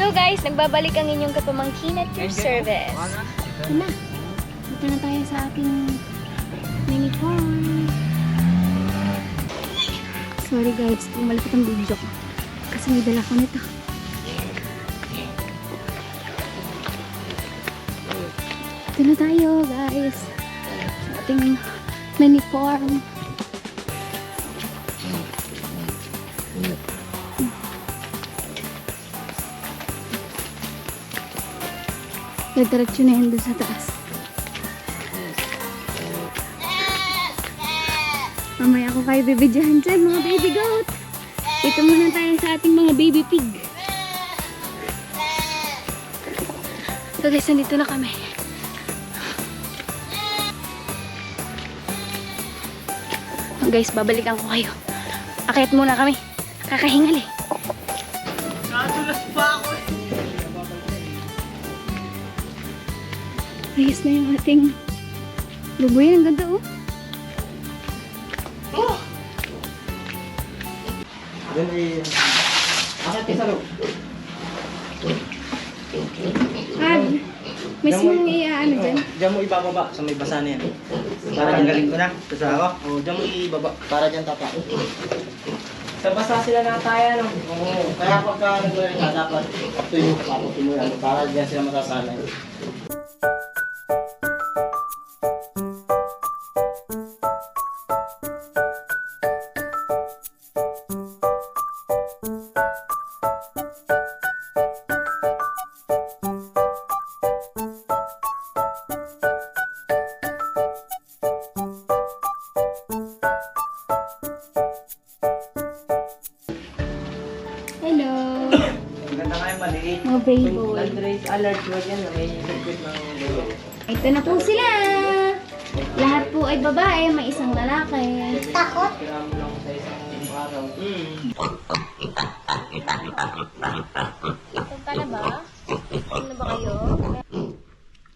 So guys, nagbabalik ang inyong kapamangkin at your service. Ito na. Ito na tayo sa ating mini farm. Sorry guys, malapit ang video ko. Kasi may dala ko nito. Ito na tayo guys. Sa ating mini farm. Diretso na yan doon sa taas. Mamaya ako kayo bibidyahan dyan, mga baby goat. Ito muna tayo sa ating mga baby pig. So guys, nandito na kami. Guys, babalikan ko kayo. Akit muna kami. Kakahingal eh. Ayos na yung ating lubuyan. Ang ganda oh. Yan ay... Akit ka sa loob. Ah, may simong iaano dyan. Oh, Diyan mo ibababa sa may basa na yan. Para dyan galing ko na. Sa ako? Oo, diyan mo ibaba. Para dyan tapa. Sa basa sila nataya, no? Oo. Kaya pagka nagulay ka, dapat tuyo yan. Para dyan sila matasanay. Boy. Landrace alert mo may circuit ng Ito na po sila. Lahat po ay babae, may isang lalaki. Takot? Araw. Hmm. Na ba? Ano ba kayo?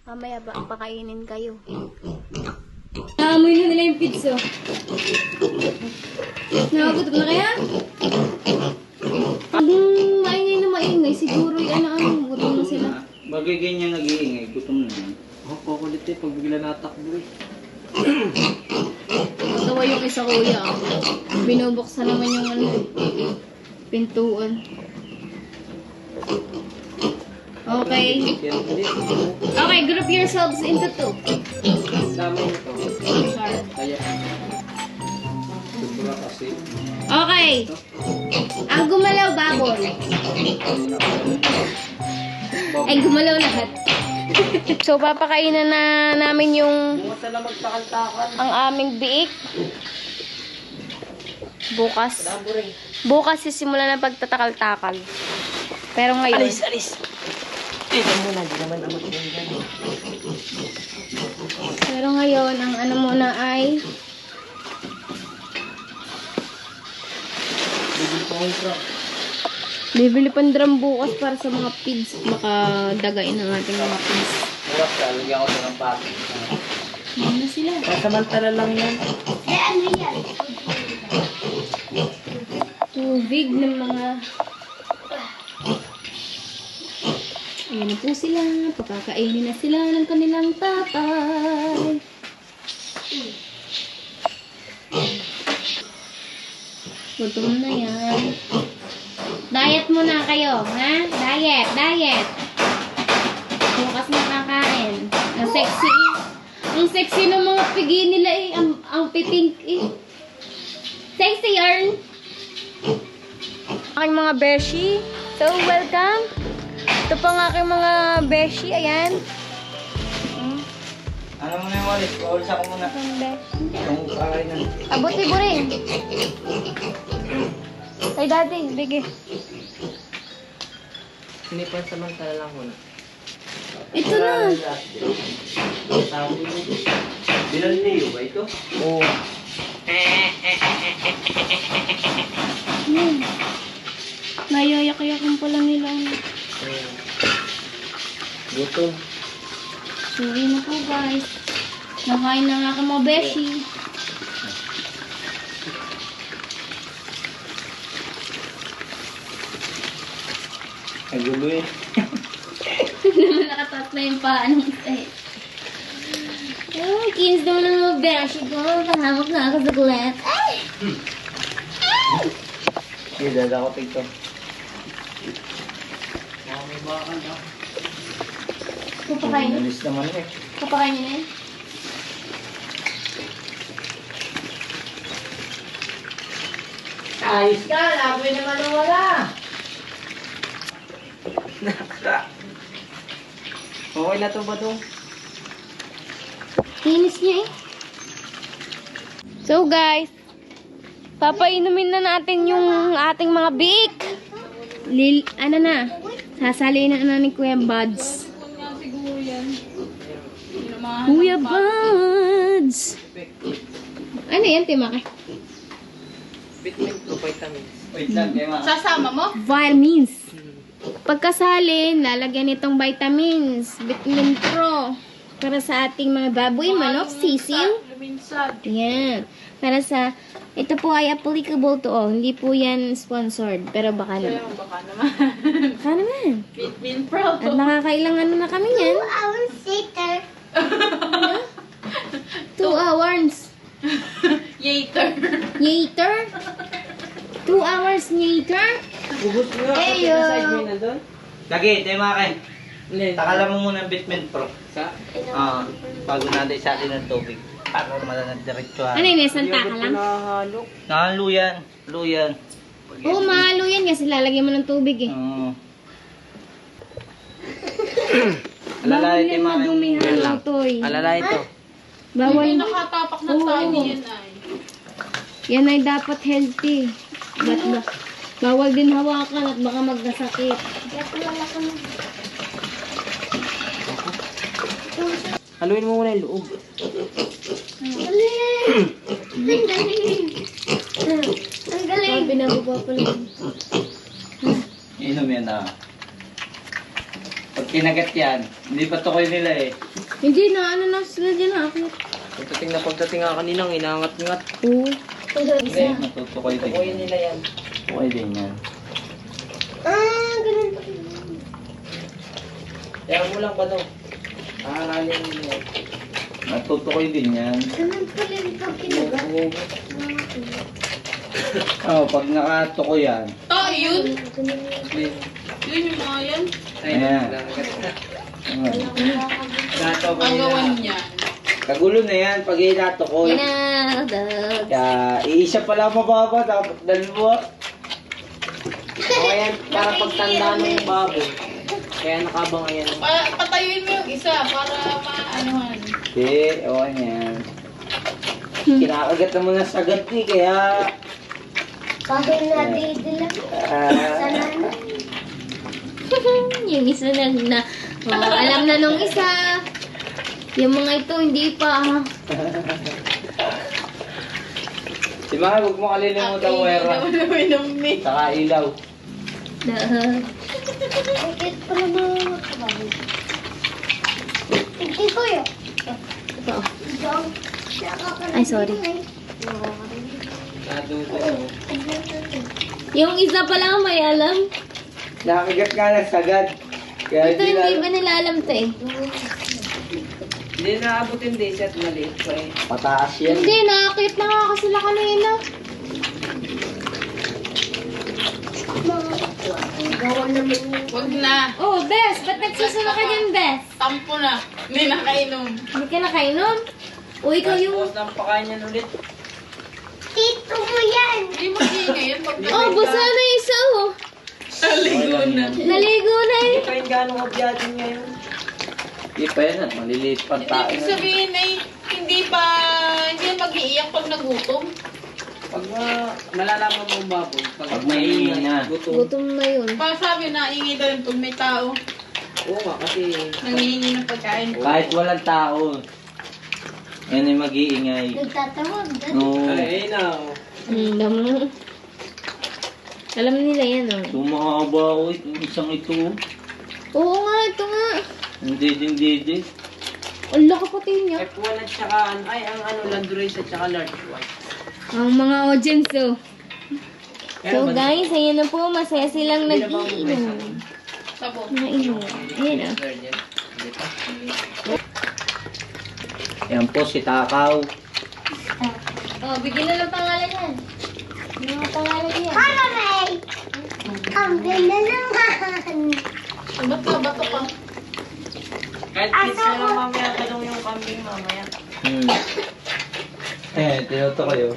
Mamaya ba pakainin kayo? Naamoy na nila yung pizza. Nakagutom na kaya? Ang maingay na maingay, siguro yung ano, ano, gutom na sila. Bagay ganyan nag-iingay, gutom na yan. Oh, kukulit eh, pag bigla natakbo eh. Natawa yung isa kuya. Binubuksan naman yung ano, pintuan. Okay. Okay, group yourselves into two. dami nito. Kaya, kasi. Okay. Ang baboy. Ay, gumalaw lahat. so, papakainan na namin yung ang aming biik. Bukas. Bukas sisimula na pagtatakal-takal. Pero ngayon, Alis, alis. Ito muna, di naman yung dyan. pero ngayon, ang ano muna ay Bibili pa. Bibili pang drum bukas para sa mga pigs. Makadagain ang ating mga pigs. Murap ka, lagyan ko ng pati. Yan na sila. Samantala lang yan. Tubig ng mga... Ayan na po sila. Pakakainin na sila ng kanilang tatay. Gutom na yan. Diet muna kayo, ha? Diet, diet. Bukas na kakain. Ang sexy. Ang sexy ng mga pigi nila eh. Ang, ang pipink eh. Sexy yarn. Aking mga beshi. So, welcome. Ito pa ang aking mga beshi. Ayan. Ano muna yung walis? Walis ako muna. Ang beshi. Yung kakay na. Abuti mo rin. Ay, dati. Bigay. Sinipan samantala lang muna. Ito na. Binaldiyo ba ito? Oo. Hmm. Nayayak-yakan pala nila. ano. Gutom. Sorry na po, guys. Nakain na nga ako mga beshi. Nagulo eh. naman nakatas na yung paa ng isa eh. Oh, kinis naman ng mga beshi ko. Pahamak na ako sa kulat. Ay! Sige, dala ko tigto. Papakain niyo. Nalis naman eh. Papakain niyo na yun. Ayos ka, labi naman ang wala. Naka. Okay na to ba to? Kinis niya eh. So guys, papainumin na natin yung ating mga bik. Lil, ano na, sasali na na ni Kuya Buds. Kuya Buds! Ano yan, Timake? Vitamin to vitamins. Wait lang. Sasama mo? Vitamins. Pagkasalin, lalagyan itong vitamins, vitamin pro. Para sa ating mga baboy, manok. Luminsad. Yan. Para sa, ito po ay applicable to all. Hindi po yan sponsored. Pero baka naman. Baka naman. Baka naman. Vitamin Pro. At nakakailangan na kami yan. hours later. Two hours. Yater. Yater. Two hours later. Ubus mo nga. Eyo. Side mo na doon. Lagi, tayo mga kain. Takala mo muna ang Bitmin Pro. Sa? Ah, bago natin sa atin ng tubig. Para diretso ha. Ano yun, isang taka lang? Nakalo yan. Luyan. Oo, mahalo yan kasi lalagyan mo ng tubig eh. Oo. Alalay yan tayo mga madumi kain. halo, Toy. Alalay ito. Bawal. Hindi nakatapak na Oo. tayo yan ay. Yan ay dapat healthy. Ba't ba? Bawal din hawakan at baka magkasakit. Haluin mo muna yung loob. Ang galing. Sabi na pa pala. Inom yan na. Pag kinagat yan, hindi pa tukoy nila eh. Hindi na, ano na sila dyan na ako. Pagdating na pagdating nga kaninang inangat-ngat. Oo. Hindi, matutukoy din. Tukoy nila yan. Tukoy din yan. Ah, ganun. Kaya mo lang ba to? Aaralin nila yan. Matutukoy din yan. Ganun pala yung pag kinagat. Oo, oh, pag nakatukoy yan. To, yun. Yun yung mga yan. Ayan. Ang gawan niya. Kagulo na yan pag inatukoy. Yan na. Kaya, iisa pala mababa, dapat dalawa. Yan, para pagtanda ng baboy. Kaya nakabang yan. Pa patayuin mo yung isa para maanuhan. Okay, okay na yan. Kinakagat naman ng sagat eh, kaya... Bakit natin dila? ah, Sana na. yung isa na na. Oh, alam na nung isa. Yung mga ito, hindi pa. si mga huwag mo kalilimutan Ang wera. ilaw na minumi. Saka ilaw. Dah. Bakit pala mga kabahay? Hindi ko yun. Ito. Ay, sorry. Yung isa pa lang may alam. Nakagat nga ng sagad. Kaya Ito hindi ba nila alam to eh? Hindi naabot yung days at maliit pa eh. Pataas yan. Hindi, nakakit na nga kasi sila kanina. Gawa naman yung Wag na. Oh, Bes, ba't nagsusuna ka dyan, Bes? Tampo na. Hindi nakainom. Hindi ka nakainom? O ikaw yung... Tapos ng pakain yan ulit. tito mo yan. Hindi mag-iingay yan pag Oh, basa na yung isa oh. naligo na. Naligo na eh. Hindi pa yung gano'ng kabyatin ngayon. Hindi pa yan at maliliit pa Hindi tayo. ibig sabihin ay hindi pa hindi mag-iiyak pag nagutom. Pag uh, malalaman mo ang baboy, pag, may ingay na. Gutom. Gutom na yun. Pa sabi na ingay daw yun pag may tao. Oo nga kasi Nangihingi ng pagkain. kahit walang tao, yan ay mag-iingay. Nagtatawag. No. Ay, na. Hmm, damo. Alam nila yan oh. Tumahaba ako itong isang ito. Oo nga, ito nga. Hindi din didi. Ang laki pati niya. F1 at saka, ay, ang ano, Landrace at saka large one. Ang mga audience oh. So guys, ayan na po, masaya silang nag-iinom. Sabo. Nainom. Ayan ah. Yan po si Takaw. Oh, bigyan na ng pangalan yan. Mga pangalan yan. Ang ganda naman. Bato, bato pa. Kahit na lang mamaya tanong yung kambing mamaya. Hmm. Eh, tinuto kayo.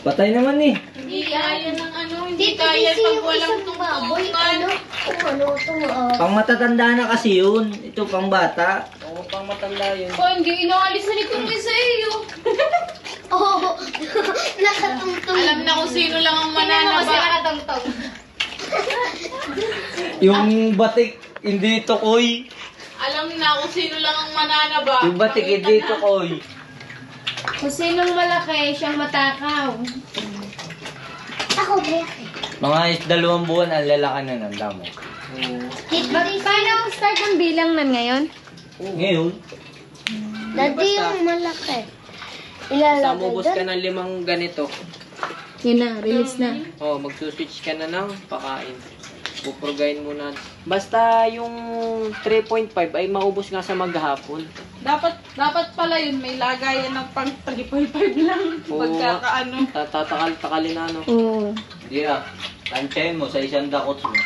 Patay naman eh. Hindi kaya ng ano, hindi Dito kaya kasi pag yung walang isang baboy, tungtungan. ano, kung ano ito, ah. Pang matatanda na kasi yun. Ito pang bata. Oo, pang matanda yun. Oh, hindi inaalis na nitong isa eh. oh. Oo, nakatungtong. Alam na kung sino lang ang mananaba. nakatongtong. Yung batik, hindi tukoy. Alam na kung sino lang ang mananaba. Yung batik, Pakita hindi na. tukoy. Kung sinong malaki, siyang matakaw. Ako, Bea. Mga is- dalawang buwan, ang lalaki na ng damo. Ba, paano ang start ng bilang nan ngayon? Ngayon, Dati yung malaki. Ilalagay doon. ng limang ganito. Yun na, release na. Oh, magsuswitch ka na ng pakain. Pupurgayin mo na. Basta yung 3.5 ay maubos nga sa maghapon. Dapat, dapat pala yun, may lagayan ng pang 3.5 lang. Oo. Pagkakaano. Tatakal-takalin na, no? Oo. hindi na. Tansyahin mo sa isang dakot mo. Yung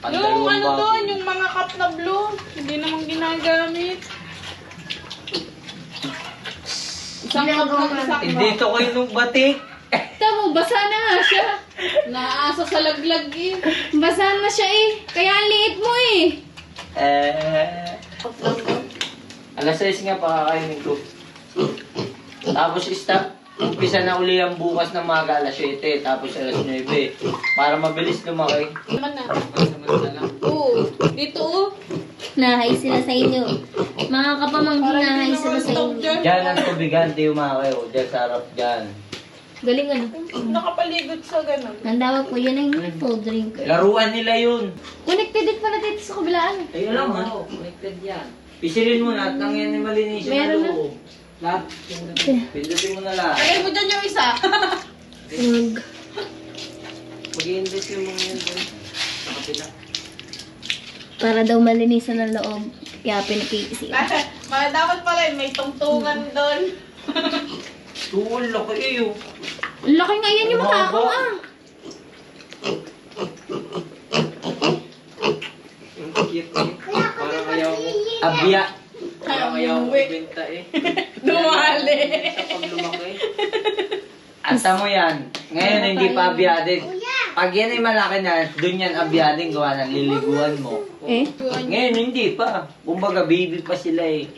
Pandalawang ano bago. doon, yung mga cup na blue, hindi naman ginagamit. Isang cup ng isang Hindi tukoy nung batik. Tamo, basa na nga siya. Naasa sa laglag eh. Basa na siya eh. Kaya ang liit mo eh. Eh, alas 6 nga pakakainin ko. Tapos stop. Umpisa na uli ang bukas ng maga alas 7, tapos alas 9. Para mabilis lumaki. Naman na. Samantala. Oo. Dito oh. Nahay sila sa inyo. Mga kapamangkin, nahay sila sa inyo. Diyan ang tubigan, di umaki. O, diyan sa harap dyan. Galing ano. Nakapaligod sa ganun. Ang tawag ko, yun ang full drinker. Laruan nila yun. Connected din pala dito sa kabilaan. Ay, alam ha. Connected yan. Pisilin mo na at nang yan ay malinisin na Meron na. loob. Lahat. Pindutin mo na lahat. Lagay mo dyan yung isa. Mag. Mag-i-invest yung mga yan doon. Sa kapila. Para daw malinisan ang loob. Kaya pinapiisi. Ma- Dapat pala yun, may tungtungan doon. Tuwal, laki eh. oh. Ang laki nga yan yung makakaw ah. Ang cute eh. Ayaw. Abya. Parang ayaw mo ibenta eh. Dumali. Sa pag lumaki. Ata mo yan. Ngayon hindi pa abyading. Pag yan ay malaki na, dun yan abyading gawa ng liliguan mo. Eh? Ngayon hindi pa. Kumbaga baby pa sila eh.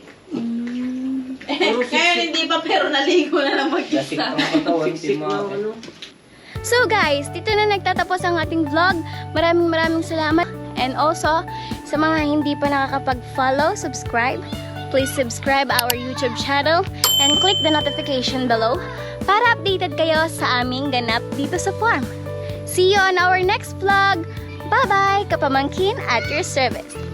Puro Ngayon hindi pa pero naligo na ng Lasik mag-isa. ang katawan. Na ano. So guys, dito na nagtatapos ang ating vlog. Maraming maraming salamat. And also, sa mga hindi pa nakakapag-follow, subscribe. Please subscribe our YouTube channel and click the notification below para updated kayo sa aming ganap dito sa farm. See you on our next vlog. Bye-bye, kapamangkin at your service.